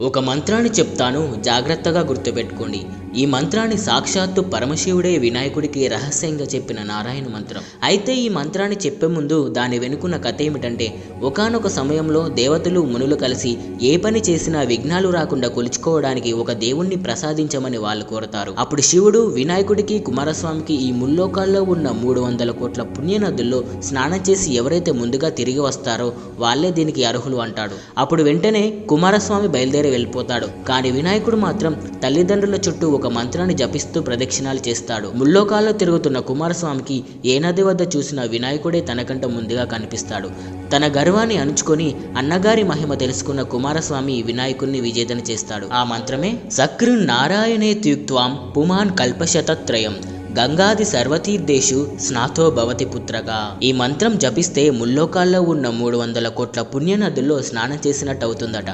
ఒక మంత్రాన్ని చెప్తాను జాగ్రత్తగా గుర్తుపెట్టుకోండి. ఈ మంత్రాన్ని సాక్షాత్తు పరమశివుడే వినాయకుడికి రహస్యంగా చెప్పిన నారాయణ మంత్రం. అయితే ఈ మంత్రాన్ని చెప్పే ముందు దాని వెనుకున్న కథ ఏమిటంటే ఒకానొక సమయంలో దేవతలు మునులు కలిసి ఏ పని చేసినా విఘ్నాలు రాకుండా కొలుచుకోవడానికి ఒక దేవుణ్ణి ప్రసాదించమని వాళ్ళు కోరతారు. అప్పుడు శివుడు వినాయకుడికి కుమారస్వామికి ఈ ముల్లోకాల్లో ఉన్న మూడు వందల కోట్ల పుణ్యనదుల్లో స్నానం చేసి ఎవరైతే ముందుగా తిరిగి వస్తారో వాళ్ళే దీనికి అర్హులు అంటాడు. అప్పుడు వెంటనే కుమారస్వామి బయలుదేరి వెళ్ళిపోతాడు. కానీ వినాయకుడు మాత్రం తల్లిదండ్రుల చుట్టూ ఒక మంత్రాన్ని జపిస్తూ ప్రదక్షిణాలు చేస్తాడు. ముల్లోకాల్లో తిరుగుతున్న కుమారస్వామికి ఏ నది వద్ద చూసిన వినాయకుడే తనకంట ముందుగా కనిపిస్తాడు. తన గర్వాన్ని అణుచుకొని అన్నగారి మహిమ తెలుసుకున్న కుమారస్వామి వినాయకుణ్ణి విజేతన చేస్తాడు. ఆ మంత్రమే సకృ నారాయణే త్యుక్వాం పుమాన్ కల్పశతత్రయం గంగాది సర్వతీర్థేషు స్నాతో భవతి పుత్రగా. ఈ మంత్రం జపిస్తే ముల్లోకాల్లో ఉన్న మూడు వందల కోట్ల పుణ్యనదుల్లో స్నానం చేసినట్టు అవుతుందట